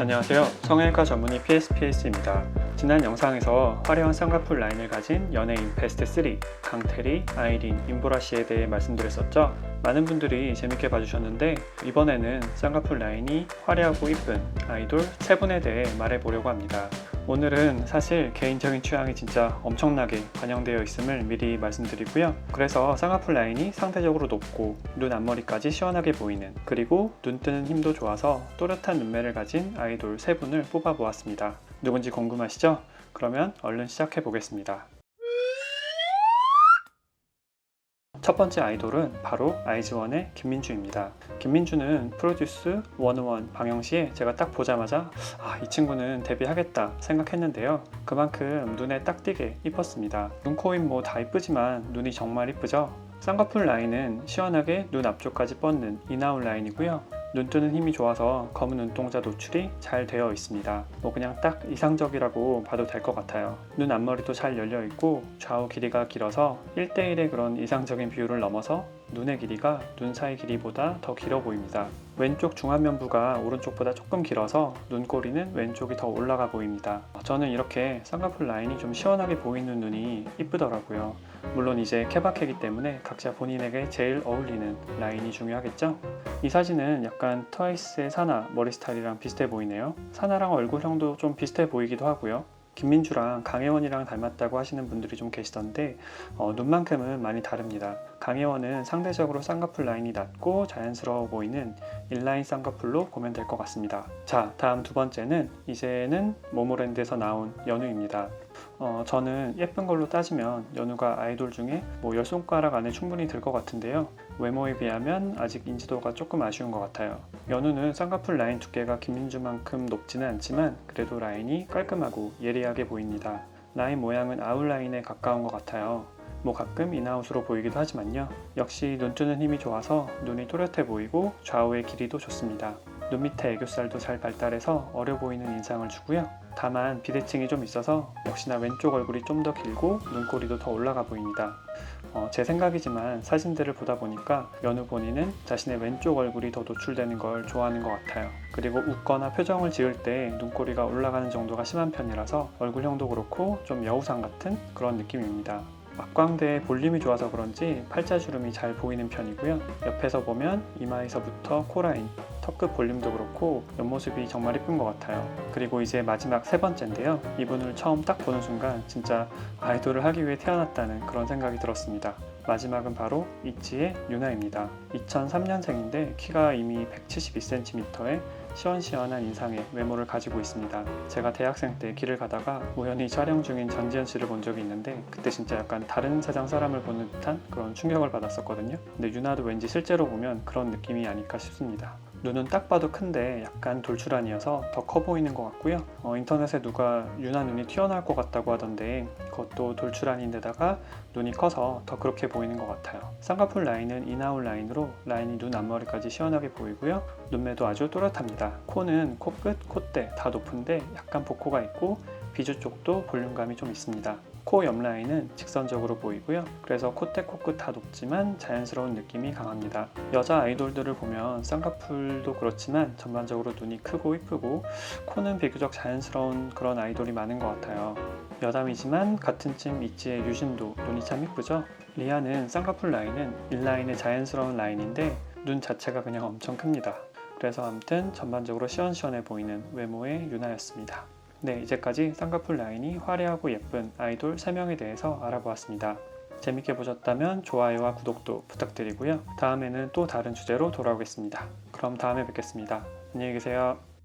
안녕하세요. 성형외과 전문의 PSPS입니다. 지난 영상에서 화려한 쌍꺼풀 라인을 가진 연예인 베스트 3 강태리, 아이린, 임보라 씨에 대해 말씀드렸었죠. 많은 분들이 재밌게 봐주셨는데 이번에는 쌍꺼풀 라인이 화려하고 이쁜 아이돌 세 분에 대해 말해보려고 합니다. 오늘은 사실 개인적인 취향이 진짜 엄청나게 반영되어 있음을 미리 말씀드리고요. 그래서 쌍꺼풀 라인이 상대적으로 높고 눈 앞머리까지 시원하게 보이는 그리고 눈 뜨는 힘도 좋아서 또렷한 눈매를 가진 아이돌 세 분을 뽑아 보았습니다. 누군지 궁금하시죠? 그러면 얼른 시작해 보겠습니다. 첫 번째 아이돌은 바로 아이즈원의 김민주입니다. 김민주는 프로듀스 101 방영 시에 제가 딱 보자마자 아, 이 친구는 데뷔하겠다 생각했는데요. 그만큼 눈에 딱 띄게 이뻤습니다. 눈, 코, 입 뭐 다 이쁘지만 눈이 정말 이쁘죠? 쌍꺼풀 라인은 시원하게 눈 앞쪽까지 뻗는 인아웃 라인이고요. 눈 뜨는 힘이 좋아서 검은 눈동자 노출이 잘 되어 있습니다. 뭐 그냥 딱 이상적이라고 봐도 될 것 같아요. 눈 앞머리도 잘 열려 있고 좌우 길이가 길어서 1대1의 그런 이상적인 비율을 넘어서 눈의 길이가 눈 사이 길이보다 더 길어 보입니다. 왼쪽 중안면부가 오른쪽보다 조금 길어서 눈꼬리는 왼쪽이 더 올라가 보입니다. 저는 이렇게 쌍꺼풀 라인이 좀 시원하게 보이는 눈이 이쁘더라고요. 물론 이제 케바케기 때문에 각자 본인에게 제일 어울리는 라인이 중요하겠죠? 이 사진은 약간 트와이스의 사나 머리 스타일이랑 비슷해 보이네요. 사나랑 얼굴형도 좀 비슷해 보이기도 하고요. 김민주랑 강혜원이랑 닮았다고 하시는 분들이 좀 계시던데 어, 눈만큼은 많이 다릅니다. 강혜원은 상대적으로 쌍꺼풀 라인이 낮고 자연스러워 보이는 인라인 쌍꺼풀로 보면 될 것 같습니다. 자, 다음 두 번째는 이제는 모모랜드에서 나온 연우입니다. 어, 저는 예쁜 걸로 따지면 연우가 아이돌 중에 뭐 열 손가락 안에 충분히 들 것 같은데요. 외모에 비하면 아직 인지도가 조금 아쉬운 것 같아요. 연우는 쌍꺼풀 라인 두께가 김민주만큼 높지는 않지만 그래도 라인이 깔끔하고 예리하게 보입니다. 라인 모양은 아웃라인에 가까운 것 같아요. 뭐 가끔 인아웃으로 보이기도 하지만요. 역시 눈 뜨는 힘이 좋아서 눈이 또렷해 보이고 좌우의 길이도 좋습니다. 눈 밑에 애교살도 잘 발달해서 어려 보이는 인상을 주고요. 다만 비대칭이 좀 있어서 역시나 왼쪽 얼굴이 좀 더 길고 눈꼬리도 더 올라가 보입니다. 어, 제 생각이지만 사진들을 보다 보니까 연우 본인은 자신의 왼쪽 얼굴이 더 노출되는 걸 좋아하는 것 같아요. 그리고 웃거나 표정을 지을 때 눈꼬리가 올라가는 정도가 심한 편이라서 얼굴형도 그렇고 좀 여우상 같은 그런 느낌입니다. 막광대의 볼륨이 좋아서 그런지 팔자주름이 잘 보이는 편이고요. 옆에서 보면 이마에서부터 코라인, 턱끝 볼륨도 그렇고 옆모습이 정말 이쁜 것 같아요. 그리고 이제 마지막 세 번째인데요. 이분을 처음 딱 보는 순간 진짜 아이돌을 하기 위해 태어났다는 그런 생각이 들었습니다. 마지막은 바로 이치의 유나입니다. 2003년생인데 키가 이미 172cm에 시원시원한 인상의 외모를 가지고 있습니다. 제가 대학생 때 길을 가다가 우연히 촬영 중인 전지현 씨를 본 적이 있는데 그때 진짜 약간 다른 세상 사람을 보는 듯한 그런 충격을 받았었거든요. 근데 유나도 왠지 실제로 보면 그런 느낌이 아닐까 싶습니다. 눈은 딱 봐도 큰데 약간 돌출안이어서 더 커 보이는 것 같고요. 어, 인터넷에 누가 유나 눈이 튀어나올 것 같다고 하던데 그것도 돌출안인데다가 눈이 커서 더 그렇게 보이는 것 같아요. 쌍꺼풀 라인은 인아웃 라인으로 라인이 눈 앞머리까지 시원하게 보이고요. 눈매도 아주 또렷합니다. 코는 코끝, 콧대 다 높은데 약간 복코가 있고 비주 쪽도 볼륨감이 좀 있습니다. 코 옆 라인은 직선적으로 보이고요. 그래서 콧대, 코끝 다 높지만 자연스러운 느낌이 강합니다. 여자 아이돌들을 보면 쌍꺼풀도 그렇지만 전반적으로 눈이 크고 이쁘고 코는 비교적 자연스러운 그런 아이돌이 많은 것 같아요. 여담이지만 같은 쯤 있지의 유진도 눈이 참 이쁘죠? 리아는 쌍꺼풀 라인은 인라인의 자연스러운 라인인데 눈 자체가 그냥 엄청 큽니다. 그래서 아무튼 전반적으로 시원시원해 보이는 외모의 유나였습니다. 네, 이제까지 쌍꺼풀 라인이 화려하고 예쁜 아이돌 3명에 대해서 알아보았습니다. 재밌게 보셨다면 좋아요와 구독도 부탁드리고요. 다음에는 또 다른 주제로 돌아오겠습니다. 그럼 다음에 뵙겠습니다. 안녕히 계세요.